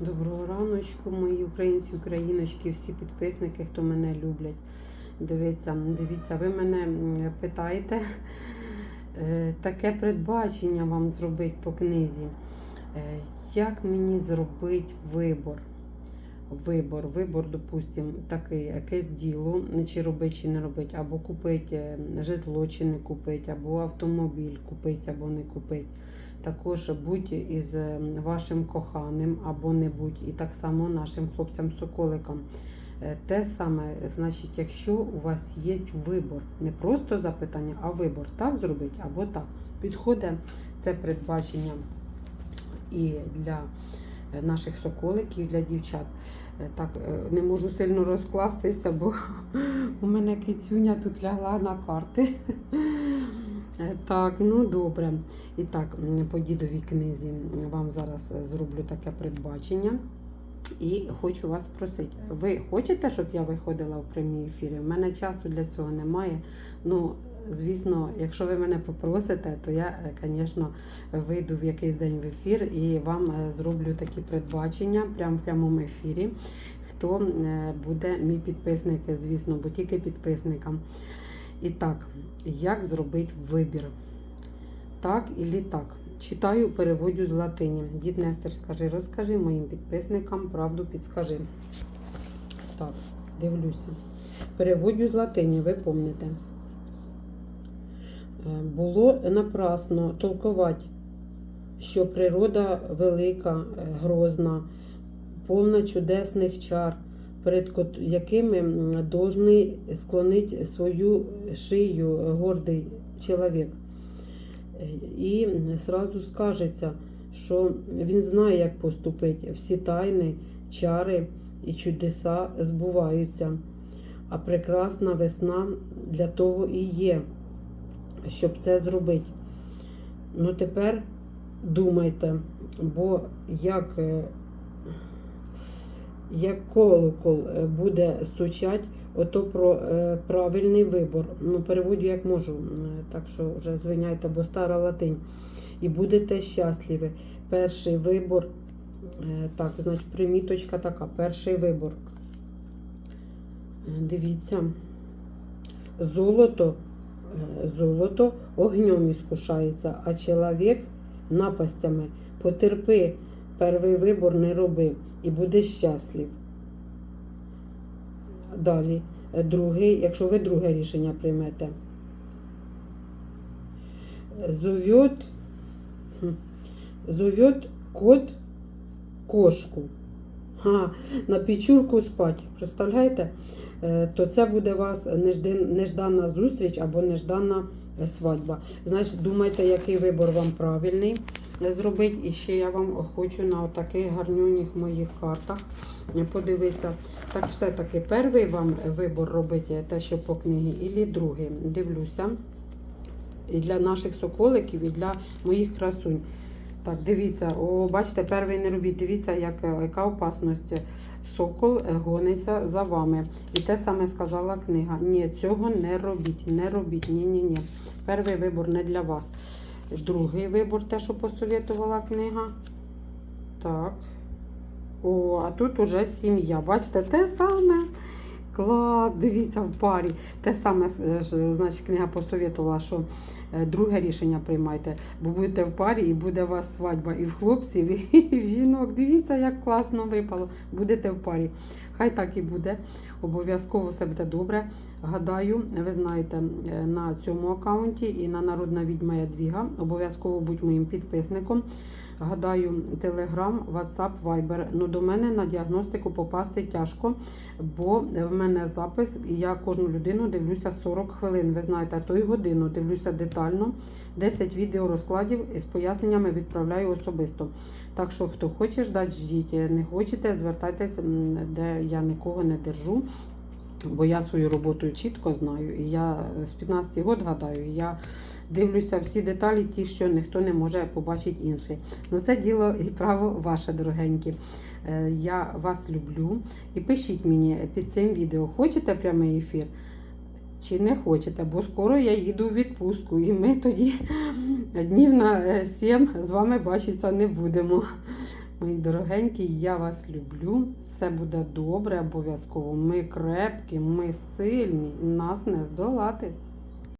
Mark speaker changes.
Speaker 1: Доброго раночку, мої українці, україночки, всі підписники, хто мене люблять. Дивіться, дивіться, ви мене питаєте е, таке передбачення вам зробити по книзі. Е, Як мені зробити вибор? Вибор, вибор, допустимо, такий, якесь діло, чи робити, чи не робити, або купити е, житло, чи не купити, або автомобіль купити, або не купити також будь із е, вашим коханим або не будь, і так само нашим хлопцям-соколикам. Е, Те саме, значить, якщо у вас є вибор, не просто запитання, а вибор, так зробити або так. Підходить це передбачення і для е, наших соколиків, для дівчат. Е, Так, не можу сильно розкластися, бо у мене кицюня тут лягла на карти. Е, Так, ну добре. І так, по дідовій книзі вам зараз е, зроблю таке передбачення. І хочу вас просити. Ви хочете, щоб я виходила в прямі ефірі? У мене часу для цього немає. Ну, звісно, якщо ви мене попросите, то я, звісно, вийду в якийсь день в ефір і вам е, зроблю такі передбачення прямо в прямому ефірі. Хто е, буде мій підписник, звісно, бо тільки підписникам. І так, як зробити вибір? Так і так. Читаю, переводю з латині. Дід Нестер, скажи, розкажи моїм підписникам, правду підскажи. Так, дивлюся. Переводю з латині, ви помните. Е, Було напрасно толкувати, що природа велика, е, грозна, повна чудесних чар, перед якими м, должний склонити свою шию гордий чоловік. І сразу скажеться, що він знає, як поступити. Всі тайни, чари і чудеса збуваються. А прекрасна весна для того і є, щоб це зробити. Ну тепер думайте, бо як, е, як колокол е, буде стучать, ото про е, правильний вибор. Ну, переводю як можу, так що вже звиняйте, бо стара латинь. І будете щасливі. Перший вибор, е, так, значить, приміточка така, перший вибор. Дивіться, золото, золото огнем іскушається, а чоловік напастями. Потерпи, перший вибор не роби і будеш щаслив. Далі, другий, якщо ви друге рішення приймете. Зовет, зовет кот кошку. Ха, на пічурку спать. Представляєте? Е, То це буде у вас неждана зустріч або неждана свадьба. Значить, думайте, який вибор вам правильний зробити. І ще я вам хочу на таких гарнюніх моїх картах подивитися. Так, все-таки перший вам вибор робити те, що по книгі, і другий. Дивлюся. І для наших соколиків, і для моїх красунь. Так, дивіться, о, бачите, перший не робіть. Дивіться, як, е, яка опасність. Сокол е, гониться за вами. І те саме сказала книга. Ні, цього не робіть, не робіть. Ні, ні, ні. Перший вибор не для вас. Другий вибор, те, що посовітувала книга. Так. О, а тут уже сім'я. Бачите, те саме. Клас, дивіться в парі. Те саме, е, значить, книга посовітувала, що е, друге рішення приймайте, бо будете в парі і буде у вас свадьба і в хлопців, і в жінок. Дивіться, як класно випало. Будете в парі. Хай так і буде. Обов'язково все буде добре. Гадаю, ви знаєте, е, на цьому аккаунті і на Народна відьма Ядвіга. Обов'язково будь моїм підписником. Гадаю, Телеграм, Ватсап, Вайбер. Ну до мене на діагностику попасти тяжко, бо в мене запис, і я кожну людину дивлюся 40 хвилин. Ви знаєте, а то й годину дивлюся детально. 10 відео розкладів з поясненнями відправляю особисто. Так що, хто хоче ждати, ждіть. Не хочете, звертайтесь, де я нікого не держу. Бо я свою роботу чітко знаю, і я з 15 років гадаю, і я дивлюся всі деталі, ті, що ніхто не може побачити інший. Ну це діло і право ваше, дорогенькі. Е, Я вас люблю. І пишіть мені під цим відео, хочете прямий ефір? Чи не хочете, бо скоро я їду у відпустку, і ми тоді днів на 7 з вами бачитися не будемо. Мої дорогенькі, я вас люблю. Все буде добре, обов'язково. Ми крепкі, ми сильні, нас не здолати.